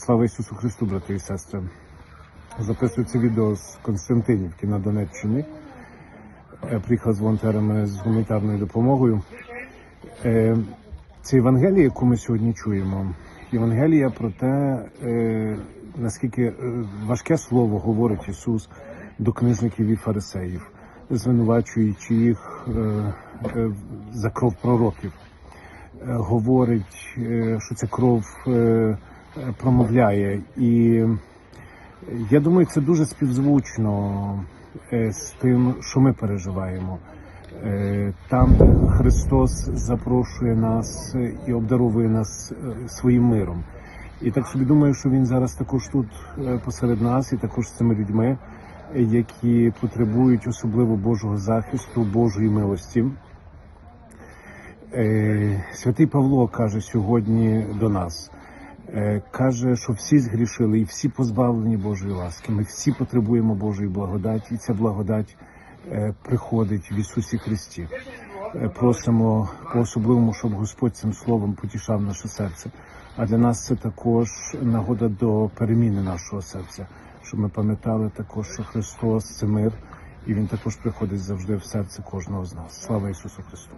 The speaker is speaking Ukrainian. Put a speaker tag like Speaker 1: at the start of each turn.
Speaker 1: Слава Ісусу Христу, брати і сестри. Записую це відео з Константинівки на Донеччині. Е, Приїхав з волонтерами з гуманітарною допомогою. Е, Це Євангелія, яку ми сьогодні чуємо. Євангелія про те, е, наскільки важке слово говорить Ісус до книжників і фарисеїв, звинувачуючи їх за кров пророків. Говорить, що ця кров промовляє. І я думаю, це дуже співзвучно е, з тим, що ми переживаємо. Е, Там, Христос запрошує нас е, і обдаровує нас своїм миром. І так собі думаю, що він зараз також тут посеред нас, і також з цими людьми, які потребують особливо Божого захисту, Божої милості. Святий Павло каже сьогодні до нас, каже, що всі згрішили і всі позбавлені Божої ласки. Ми всі потребуємо Божої благодаті, і ця благодать е, приходить в Ісусі Христі. Е, Просимо по особливому, щоб Господь цим словом потішав наше серце. А для нас це також нагода до переміни нашого серця, щоб ми пам'ятали також, що Христос це мир, і Він також приходить завжди в серце кожного з нас. Слава Ісусу Христу!